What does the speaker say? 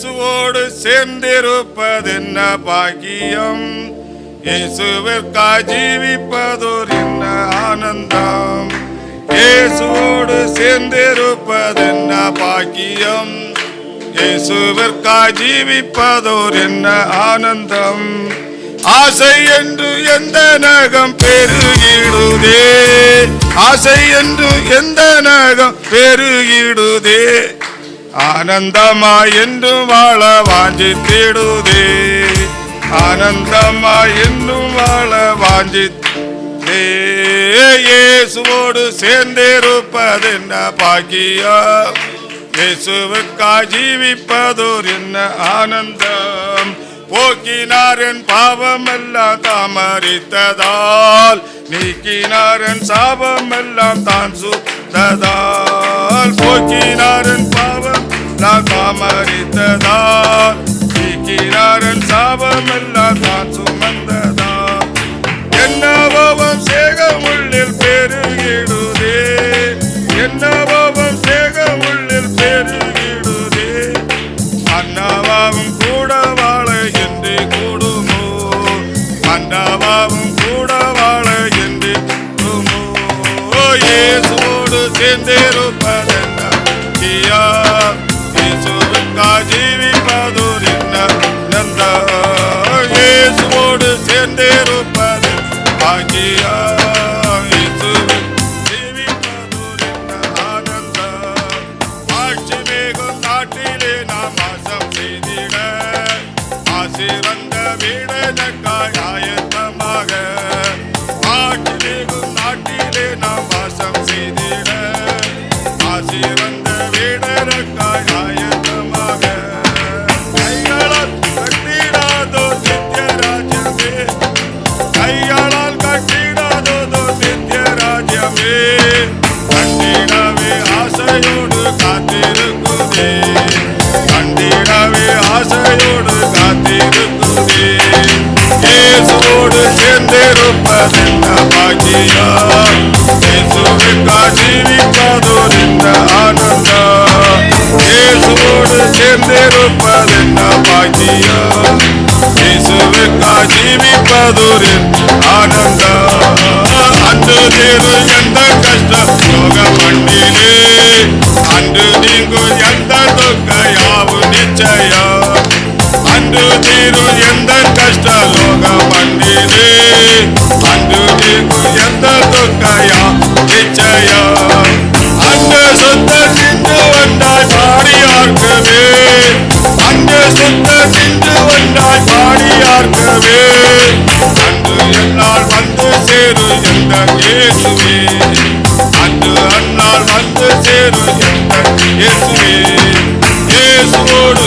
இயேசுவோடு சேர்ந்திருப்பது என்ன பாக்கியம்? இயேசுவிற்காய் ஜீவிப்பதோர் என்ன ஆனந்தம்? இயேசுவோடு சேர்ந்திருப்பது என்ன பாக்கியம்? இயேசுவிற்காய் ஜீவிப்பதோர் என்ன ஆனந்தம்? ஆசை என்று எந்த நகம் பெருகிடுதே? ஆசை என்று எந்த நகம் பெருகிடுதே? ஆனந்தமாய் என்று வாழ வாஞ்சித்திடுதே. ஆனந்தமாய் என்றும் வாழ வாஞ்சித்தே. இயேசுவோடு சேர்ந்திருப்பதென்ன பாக்கியா இயேசுவுக்காய் ஜீவிப்பதோர் என்ன ஆனந்தம்? போக்கினார் என் பாவமெல்லாம் தாமரித்ததால் நீக்கினார் என் சாபமெல்லாம் தான் சுத்ததால் போக்கினார் என் மறித்ததார் தாமரித்ததால் நீக்கினார் என் சாபமெல்லாம் தான் சுமந்ததால் என்னவோவம் சேகமுள்ளில் பெருகிடுதே. என்னவோவம் சேகமுள்ளில் பெருகிடுதே. அண்ணாவாவும் கூட வாழ என்று கூடுமோ? அண்ணாவாவும் கூட வாழ என்று கூடுமோ? இயேசுவோடு சேர்ந்திருப்பதென்ன கியா ஆட்சி மேகம் நாட்டிலே நாம் வாசம் செய்திட. ஆசிரந்த வீடனக்காய் ஆயத்தமாக. ஆட்சி நாட்டிலே நாம் வாசம் செய்திட. ஆசிரந்த வீடனக்காய் yeah. அன்று தீரும் எந்த கஷ்ட லோக மண்ணிலே அன்று நீங்கும் எந்த துக்கயா நிச்சயம் அன்று சுத்த நின்று வந்தாய் பாடியார்க்கவே அன்று சுத்த நின்று வந்தாய் பாடியார்க்கவே அன்று என்னால் வந்து சேரு எந்த இயேசுவே. அன்று அன்னால் வந்து சேரு எந்த இயேசுவே. இயேசுவோடு